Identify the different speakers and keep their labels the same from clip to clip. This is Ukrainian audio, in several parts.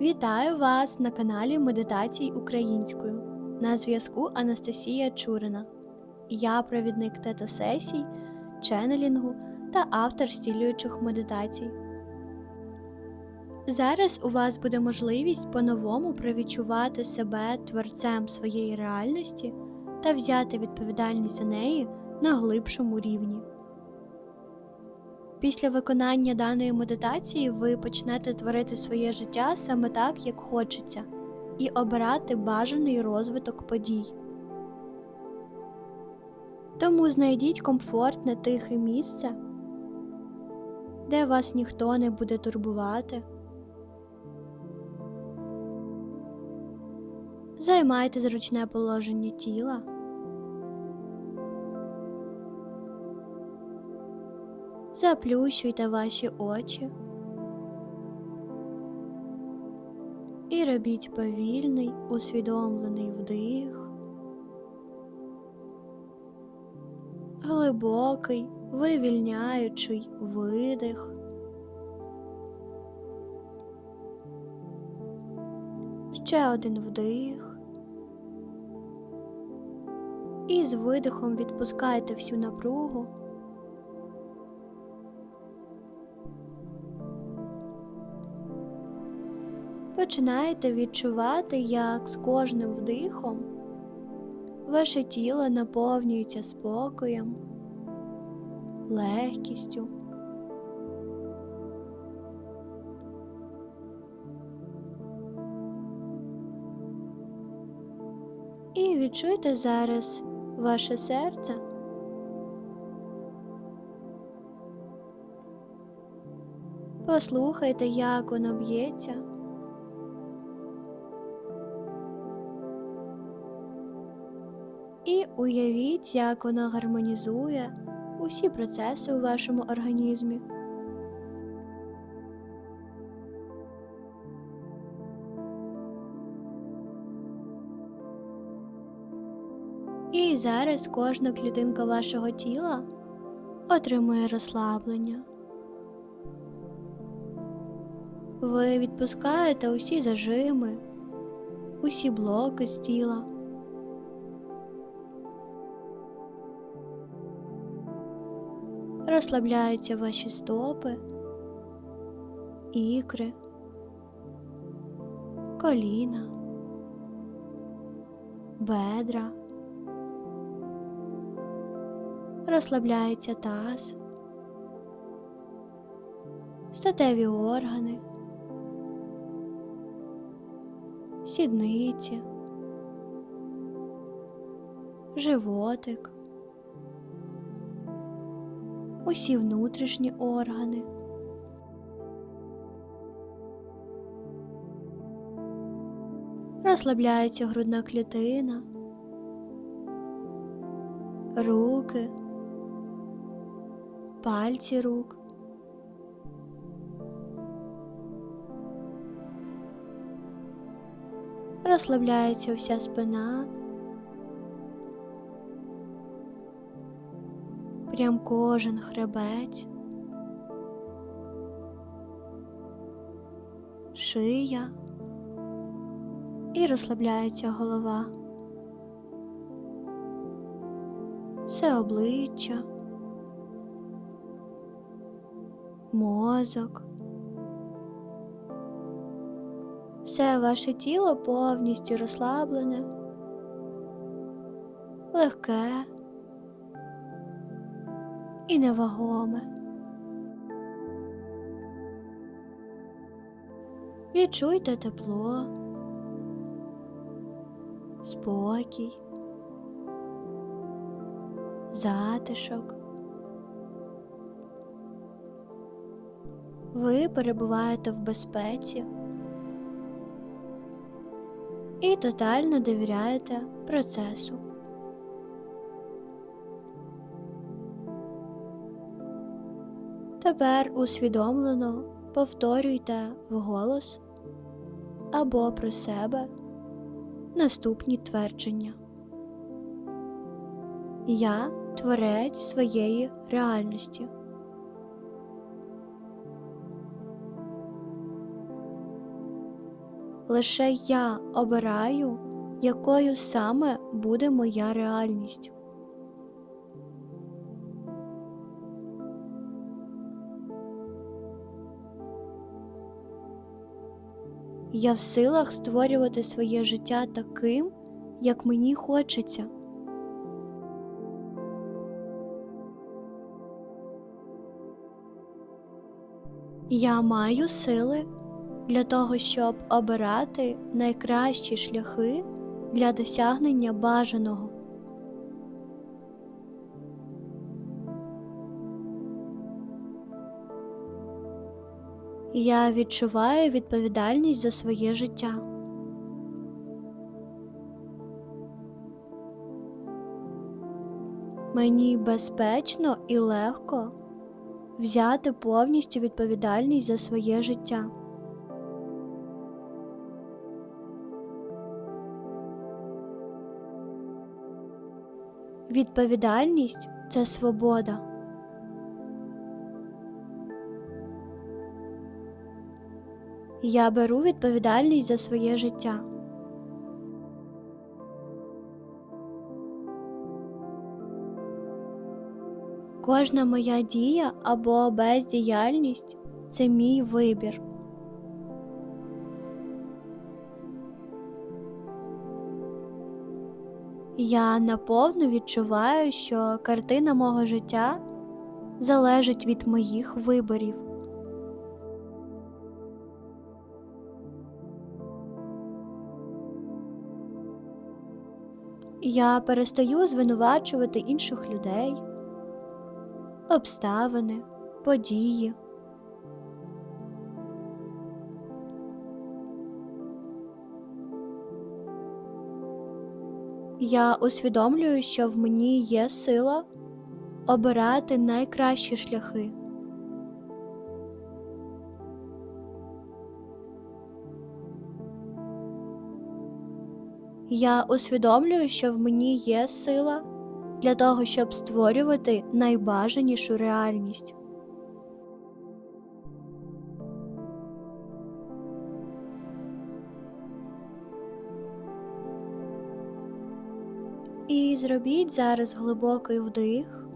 Speaker 1: Вітаю вас на каналі Медитацій українською. На зв'язку Анастасія Чурина. Я провідник тета-сесій, ченнелінгу та автор стілюючих медитацій. Зараз у вас буде можливість по-новому провідчувати себе творцем своєї реальності та взяти відповідальність за неї на глибшому рівні. Після виконання даної медитації ви почнете творити своє життя саме так, як хочеться, і обирати бажаний розвиток подій. Тому знайдіть комфортне тихе місце, де вас ніхто не буде турбувати. Займайте зручне положення тіла. Заплющуйте ваші очі і робіть повільний усвідомлений вдих, глибокий, вивільняючий видих. Ще один вдих. І з видихом відпускайте всю напругу. Починаєте відчувати, як з кожним вдихом ваше тіло наповнюється спокоєм, легкістю. І відчуйте зараз ваше серце. Послухайте, як воно б'ється. Уявіть, як воно гармонізує усі процеси у вашому організмі. І зараз кожна клітинка вашого тіла отримує розслаблення. Ви відпускаєте усі зажими, усі блоки з тіла. Розслабляються ваші стопи, ікри, коліна, бедра. Розслабляється таз, статеві органи, сідниці, животик усі внутрішні органи. Розслабляється грудна клітина, руки, пальці рук. Розслабляється вся спина. Прям кожен хребець, шия. І розслабляється голова, все обличчя, мозок. Все ваше тіло повністю розслаблене, легке і невагоме. Відчуйте тепло, спокій, затишок. Ви перебуваєте в безпеці і тотально довіряєте процесу. Тепер усвідомлено повторюйте вголос або про себе наступні твердження. Я творець своєї реальності. лише я обираю, якою саме буде моя реальність. Я в силах створювати своє життя таким, як мені хочеться. Я маю сили для того, щоб обирати найкращі шляхи для досягнення бажаного. Я відчуваю відповідальність за своє життя. Мені безпечно і легко взяти повністю відповідальність за своє життя. Відповідальність це свобода. Я беру відповідальність за своє життя. Кожна моя дія або бездіяльність це мій вибір. Я наповну відчуваю, що картина мого життя залежить від моїх виборів. Я перестаю звинувачувати інших людей, обставини, події. Я усвідомлюю, що в мені є сила обирати найкращі шляхи. Я усвідомлюю, що в мені є сила для того, щоб створювати найбажанішу реальність. І зробіть зараз глибокий вдих,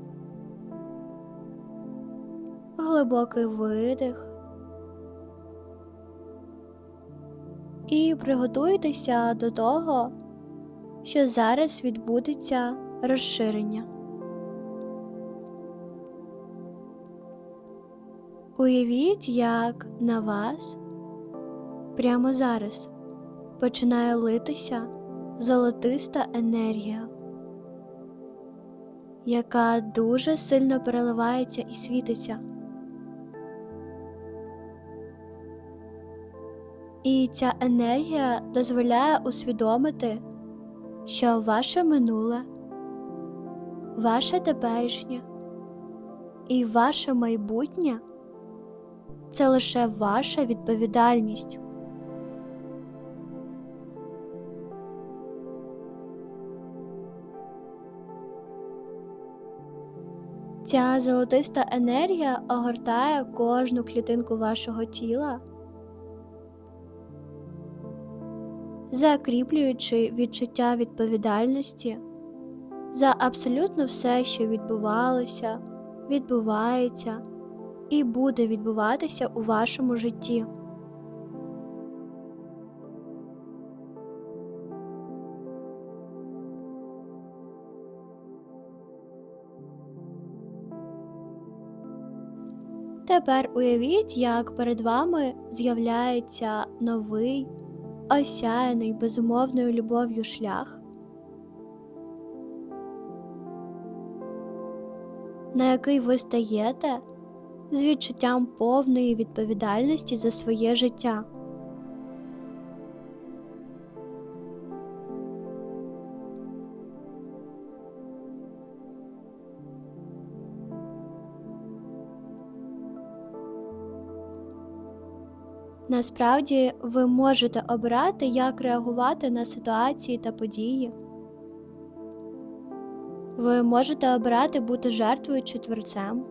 Speaker 1: глибокий видих. І приготуйтеся до того, що зараз відбудеться розширення. Уявіть, як на вас прямо зараз починає литися золотиста енергія, яка дуже сильно переливається і світиться. І ця енергія дозволяє усвідомити, що ваше минуле, ваше теперішнє і ваше майбутнє це лише ваша відповідальність. Ця золотиста енергія огортає кожну клітинку вашого тіла, закріплюючи відчуття відповідальності за абсолютно все, що відбувалося, відбувається і буде відбуватися у вашому житті. Тепер уявіть, як перед вами з'являється новий, осяяний безумовною любов'ю шлях, на який ви стаєте з відчуттям повної відповідальності за своє життя. Насправді ви можете обрати, як реагувати на ситуації та події. Ви можете обрати бути жертвою чи творцем.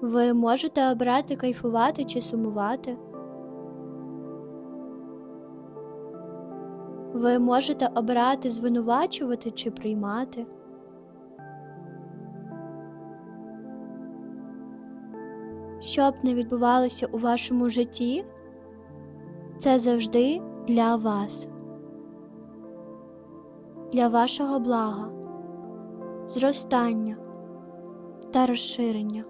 Speaker 1: Ви можете обрати кайфувати чи сумувати. Ви можете обирати звинувачувати чи приймати. Що б не відбувалося у вашому житті, це завжди для вас, для вашого блага, зростання та розширення.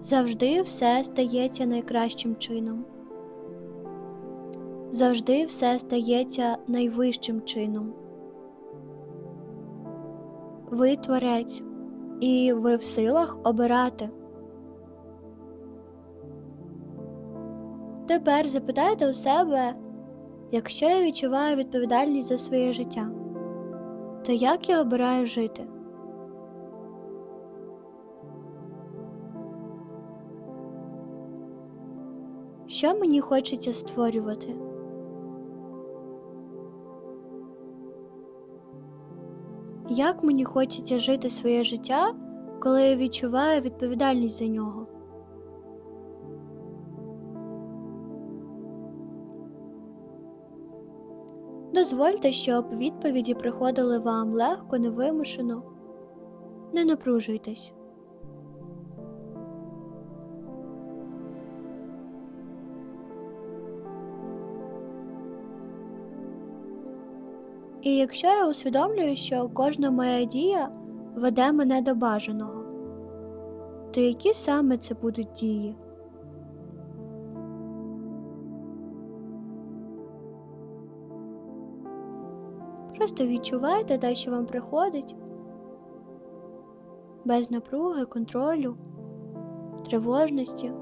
Speaker 1: Завжди все стається найкращим чином. Завжди все стається найвищим чином. Ви творець, і ви в силах обирати. Тепер запитайте у себе, якщо я відчуваю відповідальність за своє життя, то як я обираю жити? Що мені хочеться створювати? Як мені хочеться жити своє життя, коли я відчуваю відповідальність за нього? Дозвольте, щоб відповіді приходили вам легко, невимушено. Не напружуйтесь. І якщо я усвідомлюю, що кожна моя дія веде мене до бажаного, то які саме це будуть дії? Просто відчувайте те, що вам приходить, без напруги, контролю, тривожності.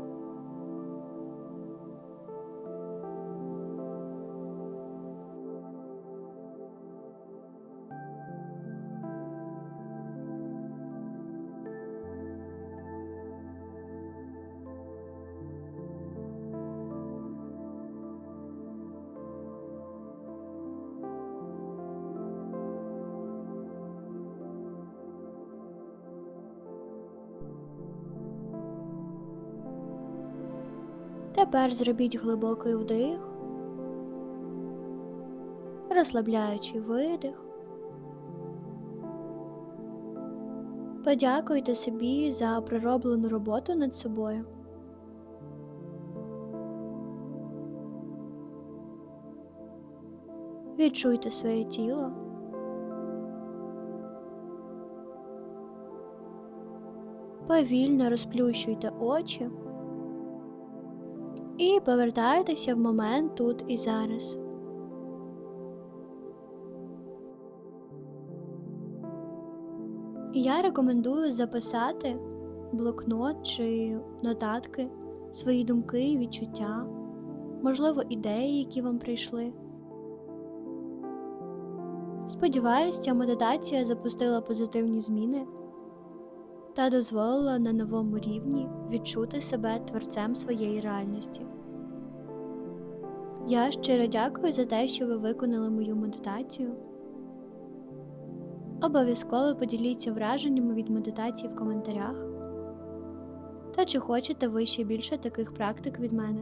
Speaker 1: Тепер зробіть глибокий вдих, розслабляючий видих. Подякуйте собі за пророблену роботу над собою. Відчуйте своє тіло. Повільно розплющуйте очі і повертайтеся в момент тут і зараз. Я рекомендую записати блокнот чи нотатки, свої думки і відчуття, можливо, ідеї, які вам прийшли. Сподіваюсь, ця медитація запустила позитивні зміни та дозволила на новому рівні відчути себе творцем своєї реальності. Я щиро дякую за те, що ви виконали мою медитацію. Обов'язково поділіться враженнями від медитації в коментарях. Та чи хочете ви ще більше таких практик від мене?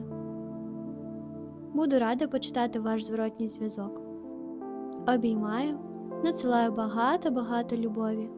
Speaker 1: Буду рада почитати ваш зворотній зв'язок. Обіймаю, надсилаю багато-багато любові.